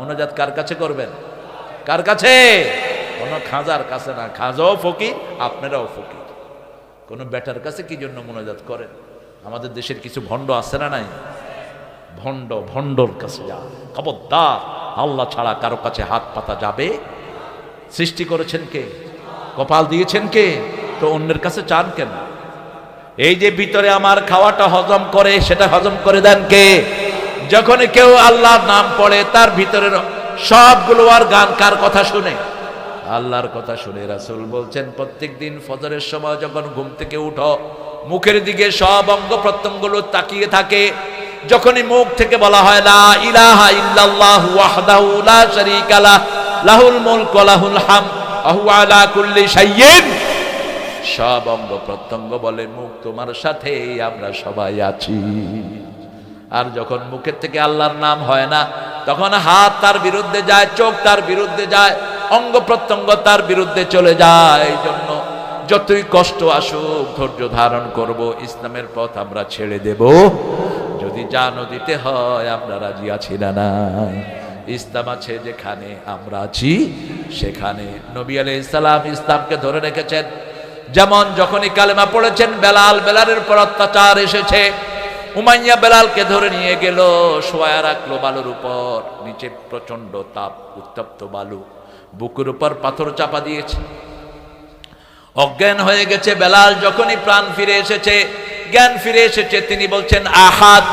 মোনাজাত কার কাছে করবেন? কার কাছে? কোনো খাজার কাছে না। খাজাও ফকির, আপনারাও ফকির। কোনো বেটার কাছে কি জন্য মোনাজাত করেন? আমাদের দেশের কিছু ভণ্ড আছে না নাই? ভণ্ড, ভণ্ডর কাছে যা খবরদার, আল্লাহ ছাড়া কারও কাছে হাত পাতা যাবে? সৃষ্টি করেছেন কে? কপাল দিয়েছেন কে? তো অন্যের কাছে চান কেন? এই যে ভিতরে আমার খাওয়াটা হজম করে, সেটা হজম করে দেন কে? যখন কেউ আল্লাহর নাম পড়ে, তার ভিতরের সবগুলো আর গান কার কথা শুনে? আল্লাহর কথা শুনে রাসুল বলছেন প্রত্যেক দিন ফজরের সময় যখন ঘুম থেকে উঠো, মুখের দিকে সব অঙ্গ প্রত্যঙ্গগুলো তাকিয়ে থাকে। যখনই মুখ থেকে বলা হয়, লা ইলাহা ইল্লাল্লাহু ওয়াহদাহু লা শারীকা লাহ লাহুল মুলকু ওয়া লাহুল আলা কুল্লি শাইইন। সব অঙ্গ প্রত্যঙ্গ বলে, মুখ তোমার সাথে আমরা সবাই আছি। আর যখন মুখের থেকে আল্লাহর নাম হয় না, তখন হাত তার বিরুদ্ধে যায়, চোখ তার বিরুদ্ধে যায়, অঙ্গ প্রত্যঙ্গ তার বিরুদ্ধে চলে যায়। এই জন্য যতই কষ্ট আসুক, ধৈর্য ধারণ করব, ইসলামের পথ আমরা ছেড়ে দেব। যদি জানো দিতে হয়, আমরা রাজি আছি না ইসলাম আছে যেখানে আমরা আছি, সেখানে নবী আলাইহিস সালাম ইসলামকে ধরে রেখেছেন। যেমন যখনই কালেমা পড়েছেন, বেলাল বেলালের পর অত্যাচার এসেছে উমাইয়া বেলালকে ধরে নিয়ে গেল, শোয়া রাখল বালুর উপর। নিচে প্রচণ্ড তাপ, উত্তপ্ত বালু। বুকের উপর পাথর চাপা দিয়েছে। অজ্ঞান হয়ে গেছে বেলাল, যখনই প্রাণ ফিরে এসেছে, জ্ঞান ফিরে এসেছে, তিনি বলছেন, আহাদ।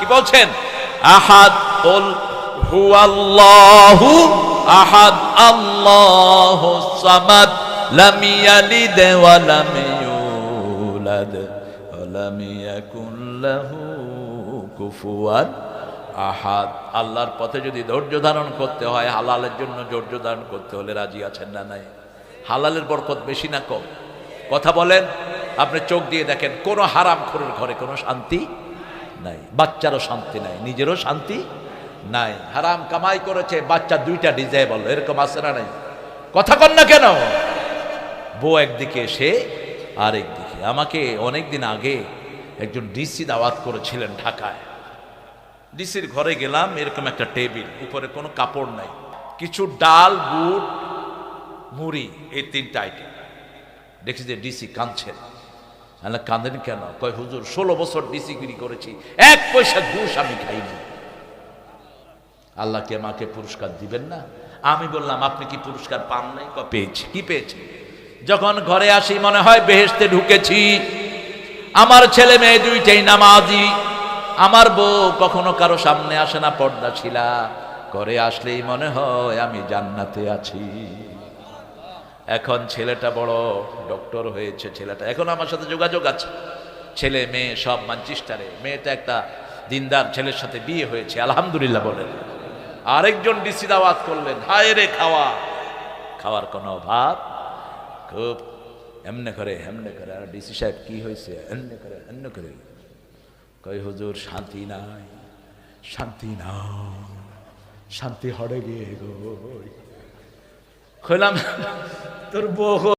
কি বলছেন? আহাদ বল হুয়াল্লাহু আহাদ, আল্লাহু সামাদ, লাম ইয়ালিদ লাম ইয়াকুন লাহু কুফুয়ান আহাদ আল্লাহর পথে যদি ধৈর্য ধারণ করতে হয়, হালালের জন্য ধৈর্য ধারণ করতে হলে রাজি আছেন না নাই? হালালের বরকত বেশি না কম? কথা বলেন, আপনি চোখ দিয়ে দেখেন, কোনো হারাম খোরের ঘরে কোনো শান্তি নাই। বাচ্চারও শান্তি নাই, নিজেরও শান্তি নাই। হারাম কামাই করেছে, বাচ্চা দুইটা ডিজেবল, এরকম আছে না নাই? কথা কন না কেন? বউ একদিকে, সে আর একদিকে আমাকে অনেক দিন আগে একজন ডিসি দাওয়াত করেছিলেন ঢাকায়। ডিসির ঘরে গেলাম, এরকম একটা টেবিল, উপরে কোনো কাপড় নাই। কিছু ডাল বুট মুড়ি, এই তিনটা আইটেম দেখছি যে ডিসি কাঁদছেন। আল্লাহ, কাঁদেন কেন? কয়, হুজুর, ষোলো বছর ডিসি গিরি করেছি, এক পয়সা ঘুষ আমি খাইনি। আল্লাহকে আমাকে পুরস্কার দিবেন না? আমি বললাম, আপনি কি পুরস্কার পান নাই? পেয়েছি। কি পেয়েছি? যখন ঘরে আসি, মনে হয় বেহেশতে ঢুকেছি। আমার ছেলে মেয়ে দুইটাই নামাজি। আমার বউ কখনো কারও সামনে আসে না, পর্দা ছিলা করে আসলেই মনে হয় আমি জান্নাতে আছি। এখন ছেলেটা বড়, ডক্টর হয়েছে ছেলেটা। এখন আমার সাথে যোগাযোগ আছে। ছেলে, মেয়ে সব ম্যানচেস্টারে। মেয়েটা একটা দিনদার ছেলের সাথে বিয়ে হয়েছে, আলহামদুলিল্লাহ বলেন। আরেকজন ডিসি দাওয়াত করলেন, হায় রে খাওয়া। খাওয়ার কোনো অভাব? খুব এমনে করে এমনে করে, আর ডিসি সাহেব কি হয়েছে এমনে করে এমনে করে। কই হুজুর, শান্তি নাই শান্তি নাই, শান্তি হড়ে গিয়ে গো। খোলাম তোর বউ